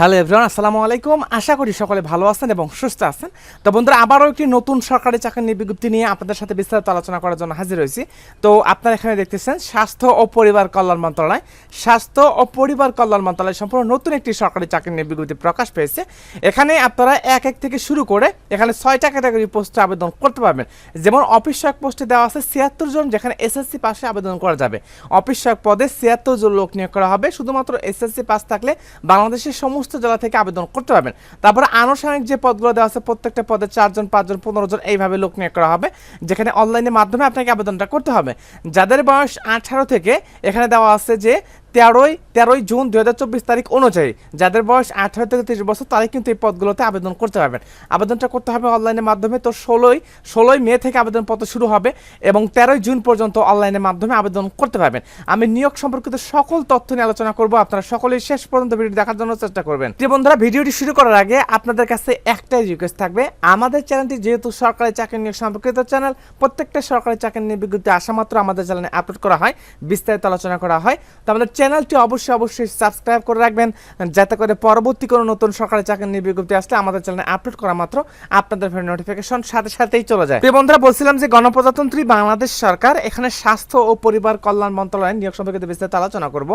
Hello everyone, আসসালামু আলাইকুম। আশা করি সকলে ভালো আছেন এবং সুস্থ আছেন। তো বন্ধুরা, আবারও একটি নতুন সরকারি চাকরির বিজ্ঞপ্তি নিয়ে আপনাদের সাথে বিস্তারিত আলোচনা করার জন্য হাজির হয়েছি। তো আপনারা এখানে দেখতেছেন, স্বাস্থ্য ও পরিবার কল্যাণ মন্ত্রণালয়। স্বাস্থ্য ও পরিবার কল্যাণ মন্ত্রণালয় সম্পূর্ণ নতুন একটি সরকারি চাকরির বিজ্ঞপ্তি প্রকাশ পেয়েছে। এখানে আপনারা এক এক থেকে শুরু করে এখানে ছয়টা ক্যাটাগরি পোস্টে আবেদন করতে পারবেন। যেমন অফিস সহায়ক পোস্টে দেওয়া আছে ছিয়াত্তর জন, যেখানে এসএসসি পাশে আবেদন করা যাবে। অফিস সহায়ক পদে ছিয়াত্তর জন লোক নিয়োগ করা হবে। শুধুমাত্র এসএসসি পাস থাকলে বাংলাদেশের সমস্ত জেলা থেকে আবেদন করতে পারবেন। তারপরে আনুষ্ঠানিক যে পদগুলো দেওয়া আছে, প্রত্যেকটা পদে চারজন, পাঁচজন, পনেরো জন এইভাবে লোক নিয়োগ করা হবে, যেখানে অনলাইনের মাধ্যমে আপনাকে আবেদনটা করতে হবে। যাদের বয়স আঠারো থেকে এখানে দেওয়া আছে যে তেরোই তেরোই জুন দু হাজার চব্বিশ তারিখ অনুযায়ী যাদের বয়স আঠারো থেকে তিরিশ বছর, তারাই কিন্তু এই পদগুলোতে আবেদন করতে পারবেন। আবেদনটা করতে হবে অনলাইনের মাধ্যমে। তো ষোলোই ষোলোই মে থেকে আবেদনপত্র শুরু হবে এবং তেরোই জুন পর্যন্ত অনলাইনের মাধ্যমে আবেদন করতে পারবেন। আমি নিয়োগ সম্পর্কিত সকল তথ্য নিয়ে আলোচনা করব। আপনারা সকলেই শেষ পর্যন্ত ভিডিও দেখার জন্য চেষ্টা করবেন। প্রিয় বন্ধুরা, ভিডিওটি শুরু করার আগে আপনাদের কাছে একটাই রিকোয়েস্ট থাকবে। আমাদের চ্যানেলটি যেহেতু সরকারি চাকরি নিয়োগ সম্পর্কিত চ্যানেল, প্রত্যেকটা সরকারি চাকরি নিয়ে বিজ্ঞপ্তি আসা মাত্র আমাদের চ্যানেলে আপলোড করা হয়, বিস্তারিত আলোচনা করা হয়। তো আমাদের চ্যানেলটি অবশ্যই অবশ্যই অবশ্যই সাবস্ক্রাইব করে রাখবেন, যাতে করে পরবর্তী কোনো নতুন সরকারি চাকরি নিয়ে বিজ্ঞপ্তি আসলে আমাদের চ্যানেলে আপলোড করা মাত্র আপনাদের ফোনে নোটিফিকেশন সাথে সাথেই চলে যায়। প্রিয় বন্ধুরা, বলছিলাম যে গণপ্রজাতন্ত্রী বাংলাদেশ সরকার এখানে স্বাস্থ্য ও পরিবার কল্যাণ মন্ত্রণালয় নিয়োগ সম্পর্কিত বিস্তারিত আলোচনা করব।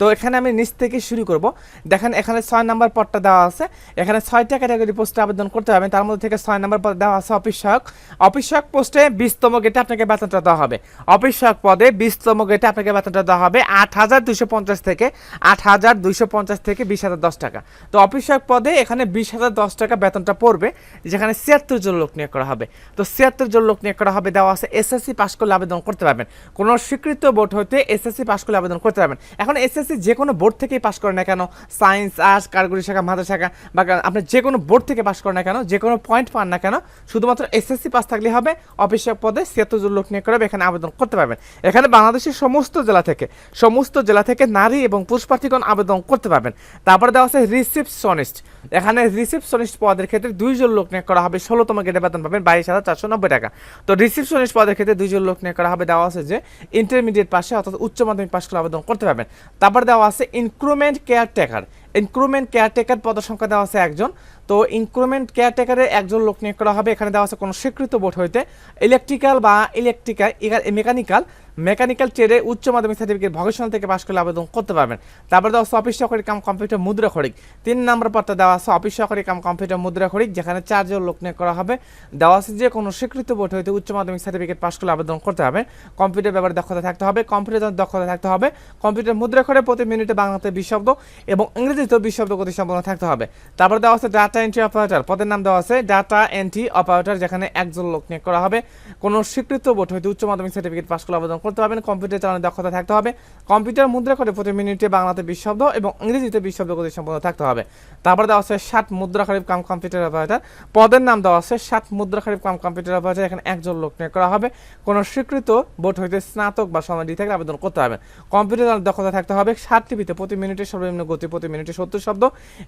তো এখানে আমি নিচ থেকে শুরু করব। দেখেন, এখানে ছয় নম্বর পদটা দেওয়া আছে। এখানে ছয়টা ক্যাটাগরি পোস্টে আবেদন করতে হবে। তার মধ্যে থেকে ছয় নম্বর পদ দেওয়া আছে অফিস সহায়ক। অফিস সহায়ক পোস্টে বিশতম গেটে আপনাকে বেতনটা দেওয়া হবে। অফিস সহায়ক পদে বিশতম গেটে আপনাকে বেতনটা দেওয়া হবে আট হাজার দুশো পঞ্চাশ থেকে আট হাজার দুইশো পঞ্চাশ থেকে বিশ হাজার দশ টাকা। তো অফিস পদে এখানে বিশ হাজার দশ টাকা বেতনটা পড়বে, যেখানে ছিয়াত্তর জন লোক নিয়োগ করা হবে। তো ছিয়াত্তর জন লোক নিয়োগ করা হবে, দেওয়া আছে এসএসসি পাস করলে আবেদন করতে পারবেন। কোনো স্বীকৃত বোর্ড হতে এসএসসি পাস করলে আবেদন করতে পারবেন। এখন এসএসসি যে কোনো বোর্ড থেকেই পাস করেন না কেন? সায়েন্স, আর্টস, কারিগরি শাখা মাথা শাখা, বা আপনি যে কোনো বোর্ড থেকে পাস করেন না কেন? যে কোনো পয়েন্ট পান না কেন? শুধুমাত্র এসএসসি পাস থাকলে হবে, অফিস পদে ছিয়াত্তর জন লোক নিয়োগ করা হবে, এখানে আবেদন করতে পারবেন। এখানে বাংলাদেশের সমস্ত জেলা থেকে, সমস্ত জেলা থেকে নারী এবং পুরুষ প্রার্থীগণ আবেদন করতে পারবেন। তারপরে দেওয়া আছে রিসিপশনিস্ট। এখানে রিসিপশনিস্ট পদের ক্ষেত্রে দুইজন লোক নিয়োগ করা হবে। ষোলোতম গেটে বেতন পাবেন বাইশ হাজার চারশো নব্বই টাকা। তো রিসিপশনিস্ট পদের ক্ষেত্রে দুইজন লোক নিয়োগ করা হবে। দেওয়া আছে যে ইন্টারমিডিয়েট পাশে অর্থাৎ উচ্চ মাধ্যমিক পাশ করে আবেদন করতে পারবেন। তারপর দেওয়া আছে ইনক্রুমেন্ট কেয়ারটেকার। ইনক্রুমেন্ট কেয়ারটেকার সংখ্যা দেওয়া আছে একজন। তো ইনক্রুমেন্ট কেয়ারটেকারে একজন লোক নিয়োগ করা হবে। এখানে দেওয়া আছে কোনো স্বীকৃত বোর্ড হইতে ইলেকট্রিক্যাল বা ইলেকট্রিক্যাল, মেকানিক্যাল মেকানিক্যাল ট্রেডে উচ্চ মাধ্যমিক সার্টিফিকেট ভকেশনাল থেকে পাশ করলে আবেদন করতে পারবেন। তারপর দেওয়া অফিস সহকারী কাম কম্পিউটার মুদ্রা খড়িক। তিন নম্বর পদটা দেওয়া আছে অফিস সহকারী কাম কম্পিউটার মুদ্রা খড়িক, যেখানে চারজন লোক নিয়োগ করা হবে। দেওয়া আছে যে কোনো স্বীকৃত বোর্ড হইতে উচ্চ মাধ্যমিক সার্টিফিকেট পাশ করলে আবেদন করতে হবে। কম্পিউটার ব্যাপারে দক্ষতা থাকতে হবে, কম্পিউটার দক্ষতা থাকতে হবে। কম্পিউটার মুদ্রা খড়ে প্রতি মিনিটে বাংলাতে বিশ শব্দ এবং ইংরেজিতেও বিশ শব্দ গতি সম্পন্ন থাকতে হবে। তারপর দেওয়া আছে ডাটা এন্ট্রি অপারেটর পদের নাম দেওয়া আছে ডাটা এন্ট্রি অপারেটর যেখানে একজন লোক নিয়োগ করা হবে। কোনো স্বীকৃত বোর্ড হইতে উচ্চ মাধ্যমিক সার্টিফিকেট পাশ করলে আবেদন করতে পারবেন কম্পিউটার চালানোর দক্ষতা থাকতে হবে। কম্পিউটার মুদ্রা করে প্রতি মিনিটে বাংলাতে বিশ শব্দ এবং ইংরেজিতে বিশ শব্দ গতি সম্পন্ন থাকতে হবে। তারপর দেওয়া আছে ষাট মুদ্রা খরিফ কাম কম্পিউটার অপারেটর পদের নাম দেওয়া আছে ষাট মুদ্রা খরিফ কাম কম্পিউটার অপারেটর এখানে একজন লোক নিয়োগ করা হবে। কোনো স্বীকৃত বোর্ড হইতে স্নাতক বা সমাধি থেকে আবেদন করতে হবে। কম্পিউটার চালানোর দক্ষতা থাকতে হবে। ষাট টিভিতে প্রতি মিনিটে সর্বনিম্ন গতি প্রতি মিনিটে সত্তর শব্দ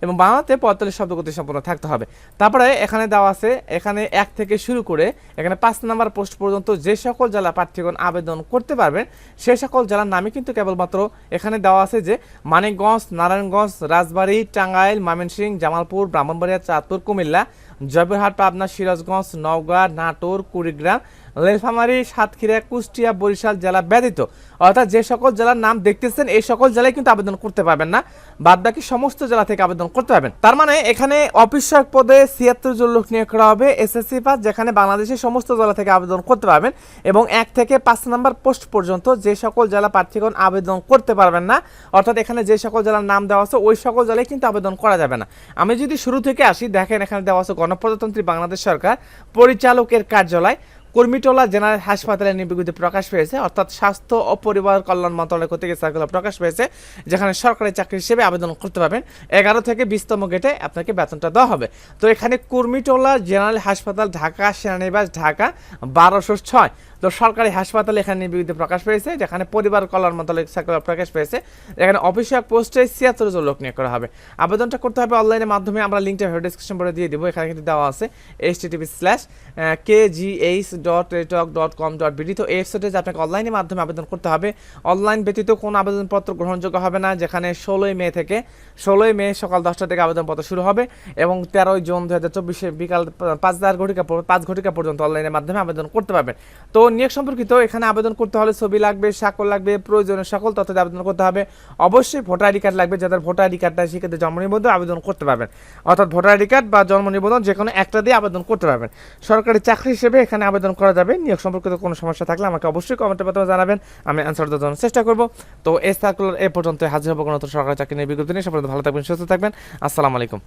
এবং বাংলাতে পঁয়তাল্লিশ শব্দ গতি সম্পন্ন থাকতে হবে। তারপরে এখানে দেওয়া আছে, এখানে এক থেকে শুরু করে এখানে পাঁচ নাম্বার পোস্ট পর্যন্ত যে সকল জেলা প্রার্থীগণ আবেদন করতে পারবেন সে সকল জেলার নামই কিন্তু কেবলমাত্র এখানে দেওয়া আছে যে মানিকগঞ্জ, নারায়ণগঞ্জ, রাজবাড়ী, টাঙ্গাইল ময়মনসিংহ জামালপুর, ব্রাহ্মণবাড়িয়া, চাঁদপুর, কুমিল্লা, জয়পুরহাট, পাবনা, সিরাজগঞ্জ, নওগাঁ, নাটোর, কুড়িগ্রাম, লেলফামারী, সাতক্ষীরা, কুষ্টিয়া, বরিশাল জেলা ব্যতীত। অর্থাৎ যে সকল জেলার নাম দেখতেছেন, এই সকল জেলায় কিন্তু আবেদন করতে পারবেন না। বাদ বাকি সমস্ত জেলা থেকে আবেদন করতে পারবেন। তার মানে এখানে অফিস সহায়ক পদে ছিয়াত্তর জন লোক নিয়োগ করা হবে, এসএসসি পাস, যেখানে বাংলাদেশের সমস্ত জেলা থেকে আবেদন করতে পারবেন এবং এক থেকে পাঁচ নাম্বার পোস্ট পর্যন্ত যে সকল জেলা প্রার্থীগণ আবেদন করতে পারবেন না, অর্থাৎ এখানে যে সকল জেলার নাম দেওয়া আছে, ওই সকল জেলায় কিন্তু আবেদন করা যাবে না। আমি যদি শুরু থেকে আসি, দেখেন এখানে দেওয়া আছে গণপ্রজাতন্ত্রী বাংলাদেশ সরকার, পরিচালকের কার্যালয়। কর্মীটোলা জেনারেল হাসপাতালের নির্বিঘ্নিত প্রকাশ পেয়েছে, অর্থাৎ স্বাস্থ্য ও পরিবার কল্যাণ মন্ত্রণালয় কর্তৃক সার্কুলার প্রকাশ পেয়েছে, যেখানে সরকারি চাকরি হিসেবে আবেদন করতে পারবেন। এগারো থেকে বিশতম গেটে আপনাকে বেতনটা দেওয়া হবে। তো এখানে কর্মীটোলা জেনারেল হাসপাতাল, ঢাকা সেনানিবাস, ঢাকা বারোশো ছয়। তো সরকারি হাসপাতালে এখানে নির্বিঘ্নিত প্রকাশ পেয়েছে, যেখানে পরিবার কল্যাণ মন্ত্রণালয় সার্কুলার প্রকাশ পেয়েছে। এখানে অফিসিয়াল পোস্টে ছিয়াত্তর জন লোক নিয়োগ করা হবে। আবেদনটা করতে হবে অনলাইনের মাধ্যমে, আমরা লিঙ্কটা ভিডিও ডিসক্রিপশন করে দিয়ে দেবো, এখানে কিন্তু দেওয়া আছে H TV slash K G H dot Teletalk dot com dot BD তো এই ওয়েবসাইটে আপনাকে অনলাইনের মাধ্যমে আবেদন করতে হবে অনলাইন ব্যতীত কোনো আবেদনপত্র গ্রহণযোগ্য হবে না, যেখানে ষোলোই মে থেকে ষোলোই মে সকাল দশটা থেকে আবেদনপত্র শুরু হবে এবং তেরোই জুন দু হাজার চব্বিশে বিকাল পাঁচ হাজার ঘটিকা পাঁচ ঘটিকা পর্যন্ত অনলাইনের মাধ্যমে আবেদন করতে পারবেন। তো নিয়োগ সম্পর্কিত এখানে আবেদন করতে হলে ছবি লাগবে, স্বাক্ষর লাগবে, প্রয়োজনীয় সকল তথ্য আবেদন করতে হবে। অবশ্যই ভোটার আইডি কার্ড লাগবে, যাদের ভোটার আইডি কার্ডটা সেক্ষেত্রে জন্ম নিবন্ধন আবেদন করতে পারবেন। অর্থাৎ ভোটার আইডি কার্ড বা জন্ম নিবন্ধন যে কোনো একটা দিয়ে আবেদন করতে পারবেন। সরকারি চাকরি হিসেবে এখানে আবেদন করা যাবে। নিয়োগ সম্পর্কিত কোনো সমস্যা থাকলে আমাকে অবশ্যই কমেন্টের মাধ্যমে জানাবেন। আমি অ্যান্সার দেওয়ার জন্য চেষ্টা করব। তো এই সার্কুলার এ পর্যন্ত হাজির হব কোনো সরকারি চাকরি নিয়ে বিজ্ঞপ্তি নিয়ে। সব ভালো থাকবেন, সুস্থ থাকবেন। আসসালামু আলাইকুম।